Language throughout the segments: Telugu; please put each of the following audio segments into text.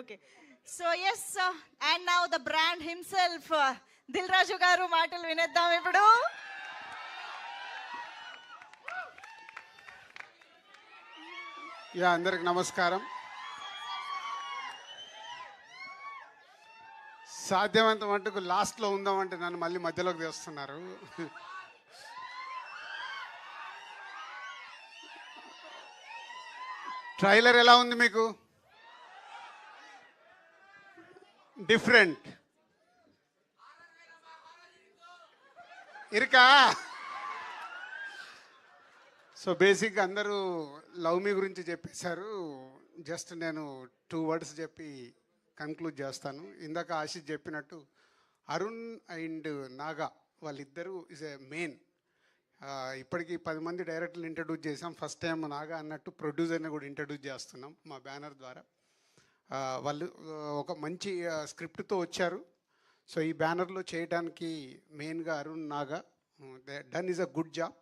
Okay so yes and now the brand himself Dil Raju గారు మాటలు వినేద్దాం ఇప్పుడు. యా అందరికి నమస్కారం. సాధ్యమైనంత మటుకు లాస్ట్లో ఉందామంటే నన్ను మళ్ళీ మధ్యలోకి తెస్తున్నారు. ట్రైలర్ ఎలా ఉంది మీకు? డిఫరెంట్. ఇరుకా? సో బేసిక్గా అందరూ లవ్ మీ గురించి చెప్పేశారు. జస్ట్ నేను టూ వర్డ్స్ చెప్పి కన్క్లూడ్ చేస్తాను. ఇందాక ఆశిష్ చెప్పినట్టు అరుణ్ అండ్ నాగా వాళ్ళిద్దరూ ఇస్ ఏ మెయిన్ ఇప్పటికి పది మంది డైరెక్టర్లు ఇంట్రడ్యూస్ చేసాం ఫస్ట్ టైం నాగా అన్నట్టు ప్రొడ్యూసర్ని కూడా ఇంట్రడ్యూస్ చేస్తున్నాం మా బ్యానర్ ద్వారా. వాళ్ళు ఒక మంచి స్క్రిప్ట్తో వచ్చారు. సో ఈ బ్యానర్లో చేయడానికి మెయిన్గా Arun Naga done is a good job.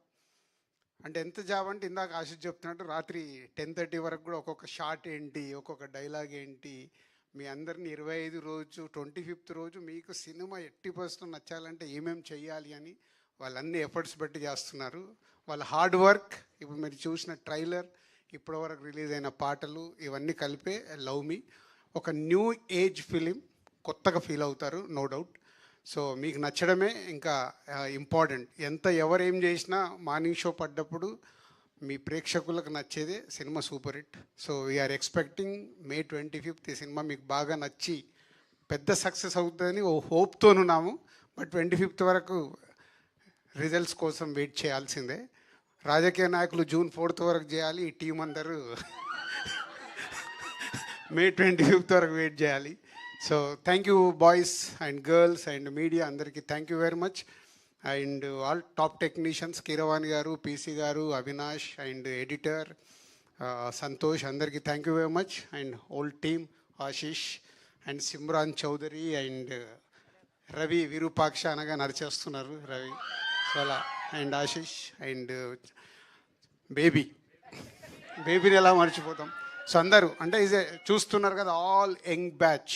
అంటే ఎంత జాబ్ అంటే ఇందాక ఆశిష్ చెప్తున్నట్టు రాత్రి టెన్ థర్టీ వరకు కూడా ఒక్కొక్క షాట్ ఏంటి ఒక్కొక్క డైలాగ్ ఏంటి మీ అందరిని ఇరవై ఐదు రోజు ట్వంటీ ఫిఫ్త్ రోజు మీకు సినిమా ఎట్టి పర్సెంట్ నచ్చాలంటే ఏమేం చెయ్యాలి అని వాళ్ళన్ని ఎఫర్ట్స్ పెట్టి చేస్తున్నారు. వాళ్ళ హార్డ్ వర్క్ ఇప్పుడు మీరు చూసిన ట్రైలర్ ఇప్పటివరకు రిలీజ్ అయిన పాటలు ఇవన్నీ కలిపే లవ్ మీ ఒక న్యూ ఏజ్ ఫిలిం కొత్తగా ఫీల్ అవుతారు నో డౌట్. సో మీకు నచ్చడమే ఇంకా ఇంపార్టెంట్. ఎంత ఎవరు ఏం చేసినా మార్నింగ్ షో పడ్డప్పుడు మీ ప్రేక్షకులకు నచ్చేదే cinema super hit. So we're expecting May twenty fifth ఈ సినిమా మీకు బాగా నచ్చి పెద్ద సక్సెస్ అవుతుందని ఓ హోప్తోనున్నాము. బట్ ట్వంటీ ఫిఫ్త్ వరకు రిజల్ట్స్ కోసం వెయిట్ చేయాల్సిందే. రాజకీయ నాయకులు జూన్ ఫోర్త్ వరకు చేయాలి ఈ టీం అందరూ మే ట్వంటీ ఫిఫ్త్ వరకు వెయిట్ చేయాలి. So thank you boys and girls and media అందరికీ thank you very much and all top technicians Keeravani garu PC garu Avinash and editor Santosh అందరికీ thank you very much and old team Ashish and Simran Chaudhary and Ravi Virupaksha అనగా నడిచేస్తున్నారు రవి. సో అలా అండ్ ఆశీష్ అండ్ బేబీ. బేబీని ఎలా మర్చిపోతాం? సో అందరూ అంటే ఇదే చూస్తున్నారు కదా all young batch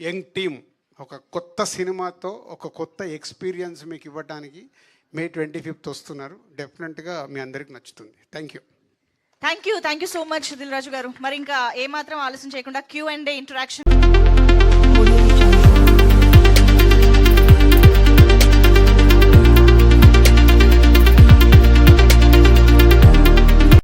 young team. ఒక కొత్త సినిమాతో ఒక కొత్త ఎక్స్పీరియన్స్ మీకు ఇవ్వడానికి మే ట్వంటీ ఫిఫ్త్ వస్తున్నారు. డెఫినెట్గా మీ అందరికి నచ్చుతుంది. Thank you thank you thank you so much Dil Raju garu. మరి ఇంకా ఏమాత్రం ఆలస్యం చేయకుండా క్యూ అండ్ ఇంటరాక్షన్